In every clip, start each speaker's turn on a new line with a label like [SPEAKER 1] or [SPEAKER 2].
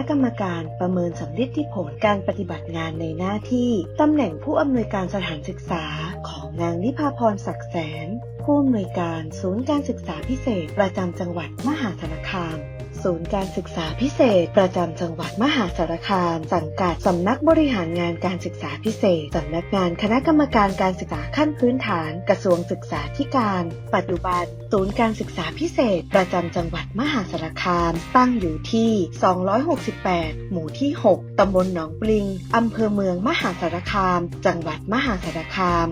[SPEAKER 1] ะกรรมการประเมินสำลิดที่ผลการปฏิบัติงานในหน้าที่ตำแหน่งผู้อำนวยการสถานศึกษาของนางนิพาพรศักดิ์แสน ผู้อำนวยการศูนย์การศึกษาพิเศษประจำจังหวัดมหาสารคาม ศูนย์การศึกษาพิเศษ ประจำจังหวัดมหาสารคาม สังกัดสำนักบริหารงานการศึกษาพิเศษสำนักงานคณะกรรมการการศึกษาขั้นพื้นฐาน กระทรวงศึกษาธิการ ปัจจุบัน ศูนย์การศึกษาพิเศษ ประจำจังหวัดมหาสารคาม ตั้งอยู่ที่ 268 หมู่ที่ 6 ตำบลหนองปลิง อำเภอเมืองมหาสารคาม จังหวัดมหาสารคาม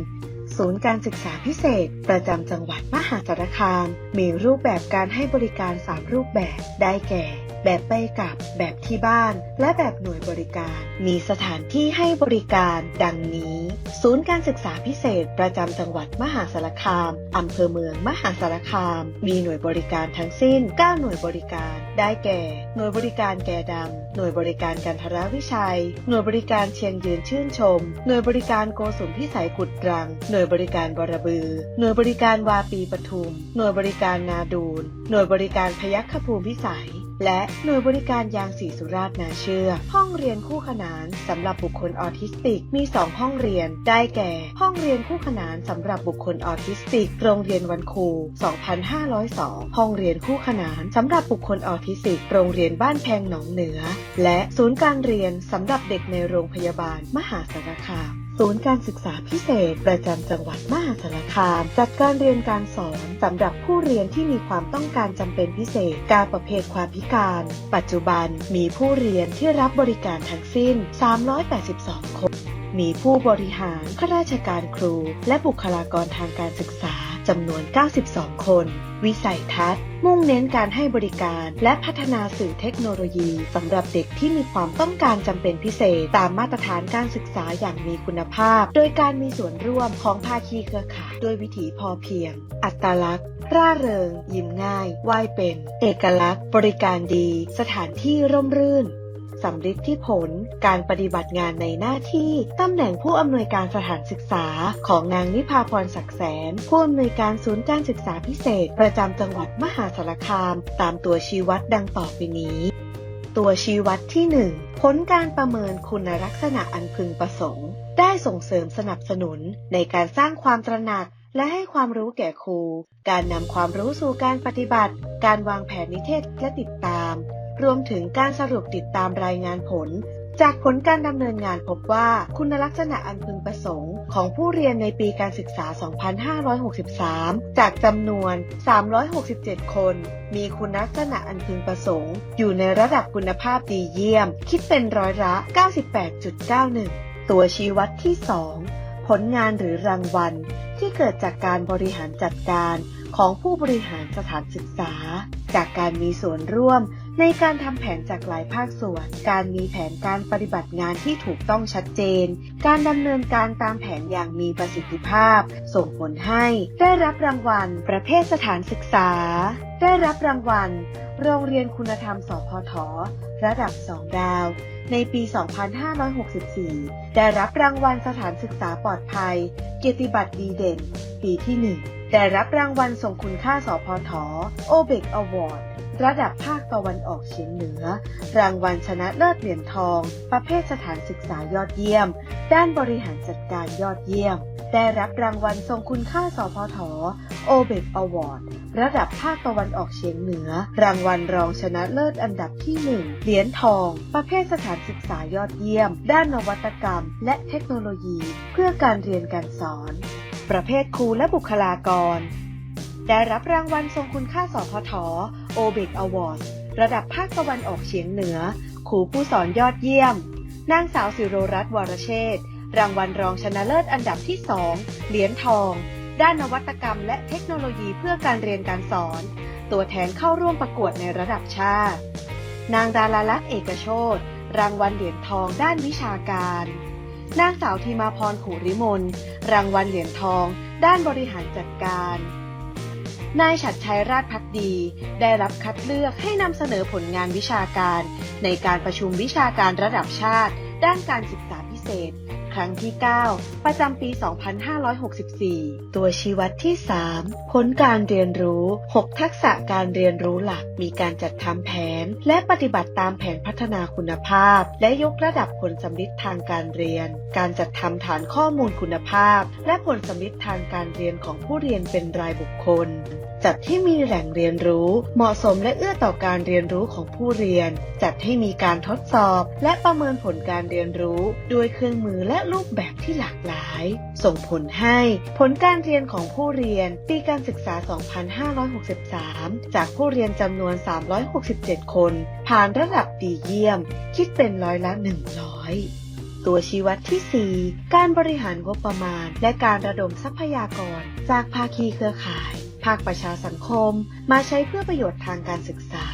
[SPEAKER 1] ศูนย์การศึกษาพิเศษ ประจำจังหวัดมหาสารคาม มีรูปแบบการให้บริการ 3 รูปแบบ ได้แก่ แบบไปกลับ แบบที่บ้าน และแบบหน่วยบริการ มีสถานที่ให้บริการ ดังนี้ ศูนย์การศึกษาพิเศษ ประจำจังหวัดมหาสารคามอำเภอเมืองมหาสารคาม มีหน่วยบริการทั้งสิ้น 9 หน่วยบริการ ได้แก่ หน่วยบริการแก่ดำ หน่วยบริการกันทรวิชัย หน่วยบริการเชียงยืนชื่นชม หน่วยบริการโกสุมพิสัยกุดรัง หน่วยบริการบรบือ หน่วยบริการวาปีปทุม หน่วยบริการนาดูน หน่วยบริการพยัคฆภูมิพิสัย และหน่วยบริการยางสีสุราษฎร์นาเชื่อ ห้องเรียนคู่ขนานสำหรับบุคคลออทิสติก มี 2 ห้องเรียน ได้แก่ ห้องเรียนคู่ขนานสำหรับบุคคลออทิสติก โรงเรียนวันครู 2502 ห้องเรียนคู่ขนานสำหรับบุคคลออทิสติก โรงเรียนบ้านแพงหนองเหนือ และศูนย์การเรียนสำหรับเด็กในโรงพยาบาลมหาสารคาม ศูนย์การศึกษาพิเศษ ประจำจังหวัดมหาสารคาม จัดการเรียนการสอนสำหรับผู้เรียนที่มีความต้องการจำเป็นพิเศษ การประเภทความพิการ ปัจจุบันมีผู้เรียนที่รับบริการทั้งสิ้น 382 คน มีผู้บริหารข้าราชการครู และบุคลากรทางการศึกษา จำนวน 92 คน วิสัยทัศน์ มุ่งเน้นการให้บริการ และพัฒนาสื่อเทคโนโลยีสำหรับเด็กที่มีความต้องการจำเป็นพิเศษ ตามมาตรฐานการศึกษาอย่างมีคุณภาพ โดยการมีส่วนร่วมของภาคีเครือข่ายด้วยวิถีพอเพียง อัตลักษณ์ ร่าเริง ยิ้มง่ายไหวเป็น เอกลักษณ์ บริการดี สถานที่ร่มรื่น สำลิดที่ผลการปฏิบัติงานในหน้าที่ตำแหน่งผู้อำนวยการสถานศึกษาของนางนิพาพรศักดิ์แสน ผู้อำนวยการศูนย์การศึกษาพิเศษ ประจำจังหวัดมหาสารคาม ตามตัวชี้วัดดังต่อไปนี้ ตัวชี้วัดที่ 1 ผลการประเมินคุณลักษณะอันพึงประสงค์ ได้ส่งเสริมสนับสนุนในการสร้างความตระหนักและให้ความรู้แก่ครู การนำความรู้สู่การปฏิบัติ การวางแผนนิเทศและติดตาม รวมถึงการสรุปติดตามรายงานผล จากผลการดำเนินงานพบว่าคุณลักษณะอันพึงประสงค์ ของผู้เรียนในปีการศึกษา 2563 จากจำนวน 367 คน มีคุณลักษณะอันพึงประสงค์ อยู่ในระดับคุณภาพดีเยี่ยม คิดเป็นร้อยละ 98.91 ตัวชี้วัดที่ 2 ผลงานหรือรางวัล ที่เกิดจากการบริหารจัดการของผู้บริหารสถานศึกษา จากการมีส่วนร่วม ในการทำแผนจากหลายภาคส่วน การมีแผนการปฏิบัติงานที่ถูกต้องชัดเจน การดำเนินการตามแผนอย่างมีประสิทธิภาพ ส่งผลให้ได้รับรางวัล ประเภทสถานศึกษา ได้รับรางวัล โรงเรียนคุณธรรมสพทระดับ 2 ดาว ในปี 2564 ได้รับรางวัลสถานศึกษาปลอดภัย เกียรติบัตรดีเด่น ปีที่ 1 ได้รับรางวัลทรงคุณค่าสพทโอเบกอวอร์ด ระดับภาคตะวันออกเฉียงเหนือ รางวัลชนะเลิศเหรียญทอง ประเภทสถานศึกษายอดเยี่ยม ด้านบริหารจัดการยอดเยี่ยม ได้รับรางวัลทรงคุณค่าสพทโอเบกอวอร์ดระดับภาคตะวันออกเฉียงเหนือ รางวัลรองชนะเลิศอันดับที่ 1 เหรียญทอง ประเภทสถานศึกษายอดเยี่ยม ด้านนวัตกรรม และเทคโนโลยี เพื่อการเรียนการสอน ประเภทครูและบุคลากร ได้รับรางวัลทรงคุณค่าสพทโอเบกอวอร์ดระดับภาคตะวันออกเฉียงเหนือครูผู้สอนยอดเยี่ยม นางสาวสิโรรัตน์วรเชษรางวัลรองชนะเลิศอันดับที่ 2 เหรียญทอง ด้านนวัตกรรมและเทคโนโลยีเพื่อการเรียนการสอน ตัวแทนเข้าร่วมประกวดในระดับชาติ นางดาราลักษณ์เอกโชตรางวัลเหรียญทองด้านวิชาการ นางสาวธีมาพรขุริมน รางวัลเหรียญทอง ด้านบริหารจัดการ นายฉัดชัยราชพักดี ได้รับคัดเลือกให้นำเสนอผลงานวิชาการ ในการประชุมวิชาการระดับชาติ ด้านการศึกษาพิเศษ รั้งที่ 9 ประจำปี 2564 ตัวชี้วัดที่ 3 ผลการเรียนรู้ 6 ทักษะการเรียนรู้หลัก มีการจัดทำแผน และปฏิบัติตามแผนพัฒนาคุณภาพ และยกระดับผลสำลิดทางการเรียน การจัดทำฐานข้อมูลคุณภาพ และผลสำลิดทางการเรียนของผู้เรียนเป็นรายบุคคลจัดให้มีแหล่งเรียนรู้ เหมาะสมและเอื้อต่อการเรียนรู้ของผู้เรียน จัดให้มีการทดสอบ และประเมินผลการเรียนรู้ด้วยเครื่องมือและรูปแบบที่หลากหลาย ส่งผลให้ผลการเรียนของผู้เรียนปีการศึกษา 2563 จากผู้เรียนจำนวน 367 คน ผ่านระดับดีเยี่ยม คิดเป็นร้อยละ 100ตัวชี้วัดที่ 4 การบริหารงบประมาณ และการระดมทรัพยากร จากภาคีเครือข่าย คประชาสังคม มาใช้เพื่อประโยชน์ทางการศึกษา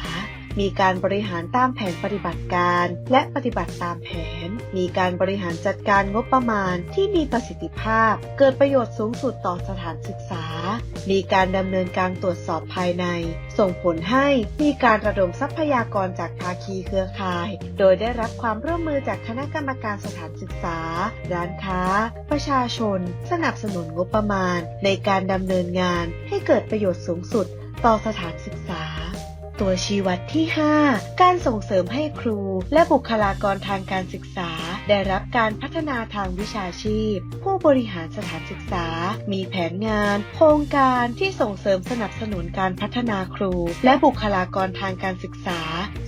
[SPEAKER 1] มีการบริหารตามแผนปฏิบัติการ และปฏิบัติตามแผน มีการบริหารจัดการงบประมาณที่มีประสิทธิภาพ เกิดประโยชน์สูงสุดต่อสถานศึกษา มีการดำเนินการตรวจสอบภายใน ส่งผลให้มีการระดมทรัพยากรจากภาคีเครือข่าย โดยได้รับความร่วมมือจากคณะกรรมการสถานศึกษา ร้านค้า ประชาชน สนับสนุนงบประมาณ ในการดำเนินงานให้เกิดประโยชน์สูงสุด ต่อสถานศึกษาตัวชี้วัดที่ 5 การส่งเสริมให้ครูและบุคลากรทางการศึกษา ได้รับการพัฒนาทางวิชาชีพ ผู้บริหารสถานศึกษา มีแผนงาน โครงการที่ส่งเสริมสนับสนุนการพัฒนาครู และบุคลากรทางการศึกษา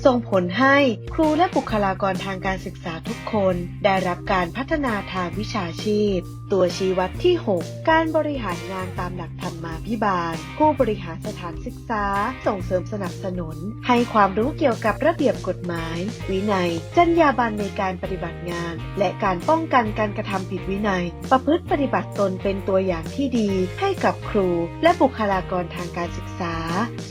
[SPEAKER 1] ส่งผลให้ครูและบุคลากรทางการศึกษาทุกคน ได้รับการพัฒนาทางวิชาชีพ ตัวชี้วัดที่ 6 การบริหารงานตามหลักธรรมาภิบาล ผู้บริหารสถานศึกษา ส่งเสริมสนับสนุน ให้ความรู้เกี่ยวกับระเบียบกฎหมาย วินัย จรรยาบรรณในการปฏิบัติงานและการป้องกันการกระทำผิดวินัย ประพฤติปฏิบัติตนเป็นตัวอย่างที่ดีให้กับครู และบุคลากรทางการศึกษา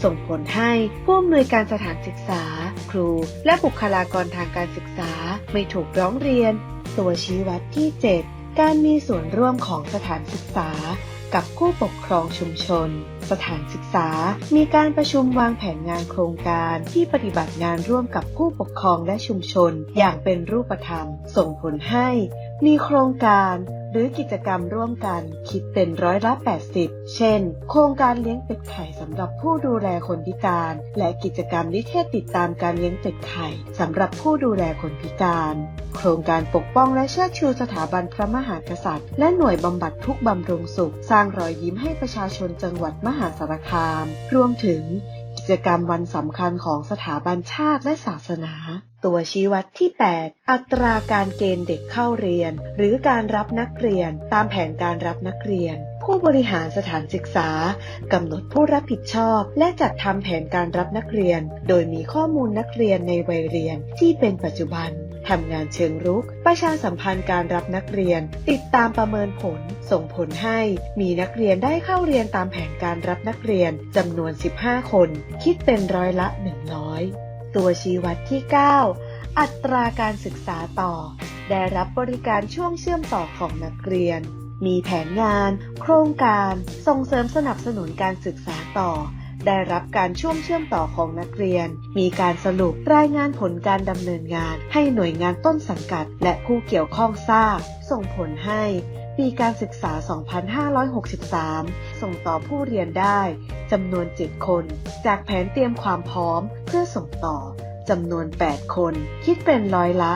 [SPEAKER 1] ส่งผลให้ผู้อำนวยการสถานศึกษา ครู และบุคลากรทางการศึกษา ไม่ถูกร้องเรียน ตัวชี้วัดที่ 7 การมีส่วนร่วมของสถานศึกษา กับผู้ปกครองชุมชน สถานศึกษา มีการประชุมวางแผนงานโครงการที่ปฏิบัติงานร่วมกับผู้ปกครองและชุมชน อย่างเป็นรูปธรรม ส่งผลให้ มีโครงการหรือกิจกรรมร่วมกันคิดเป็นร้อยละ 80 เช่น โครงการเลี้ยงเป็ดไข่สำหรับผู้ดูแลคนพิการ และกิจกรรมนิเทศติดตามการเลี้ยงเป็ดไข่สำหรับผู้ดูแลคนพิการ โครงการปกป้องและเชิดชูสถาบันพระมหากษัตริย์ และหน่วยบำบัดทุกบำรุงสุข สร้างรอยยิ้มให้ประชาชนจังหวัดมหาสารคาม รวมถึงกิจกรรมวันสำคัญของสถาบันชาติและศาสนา ตัวชี้วัดที่ 8 อัตราการเกณฑ์เด็กเข้าเรียน หรือการรับนักเรียน ตามแผนการรับนักเรียนผู้บริหารสถานศึกษากำหนดผู้รับผิดชอบ และจัดทำแผนการรับนักเรียน โดยมีข้อมูลนักเรียนในวัยเรียนที่เป็นปัจจุบัน ทำงานเชิงรุก ประชาสัมพันธ์การรับนักเรียน ติดตามประเมินผล ส่งผลให้มีนักเรียนได้เข้าเรียนตามแผนการรับนักเรียนจำนวน 15 คน คิดเป็นร้อยละ 100 ตัวชี้วัดที่ 9 อัตราการศึกษาต่อ ได้รับบริการช่วงเชื่อมต่อของนักเรียน มีแผนงาน โครงการ ส่งเสริมสนับสนุนการศึกษาต่อ ได้รับการช่วงเชื่อมต่อของนักเรียน มีการสรุปรายงานผลการดำเนินงาน ให้หน่วยงานต้นสังกัด และผู้เกี่ยวข้องทราบ ส่งผลให้ปีการศึกษา 2563 ส่งต่อผู้เรียนได้จำนวน 7 คน จากแผนเตรียมความพร้อมเพื่อส่งต่อจำนวน 8 คน คิดเป็นร้อยละ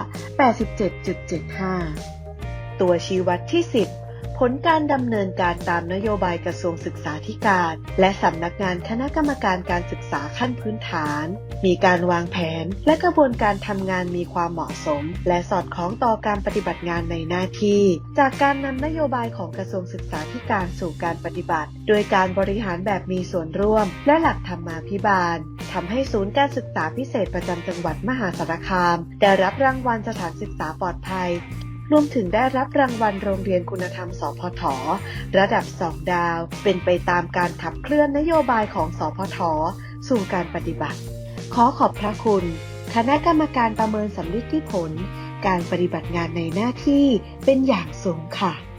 [SPEAKER 1] 87.75 ตัวชี้วัดที่ 10 ผลการดำเนินการตามนโยบายกระทรวงศึกษาธิการ และสำนักงานคณะกรรมการการศึกษาขั้นพื้นฐาน มีการวางแผนและกระบวนการทำงานมีความเหมาะสม และสอดคล้องต่อการปฏิบัติงานในหน้าที่ จากการนำนโยบายของกระทรวงศึกษาธิการสู่การปฏิบัติ โดยการบริหารแบบมีส่วนร่วม และหลักธรรมาภิบาลทำให้ศูนย์การศึกษาพิเศษประจำจังหวัดมหาสารคาม ได้รับรางวัลสถานศึกษาปลอดภัย รวมถึงได้รับรางวัลโรงเรียนคุณธรรม สพท ระดับ2ดาว เป็นไปตามการขับเคลื่อนนโยบายของสพท สู่การปฏิบัติ ขอขอบพระคุณ คณะกรรมการประเมินสำลิดที่ผล การปฏิบัติงานในหน้าที่เป็นอย่างสูงค่ะ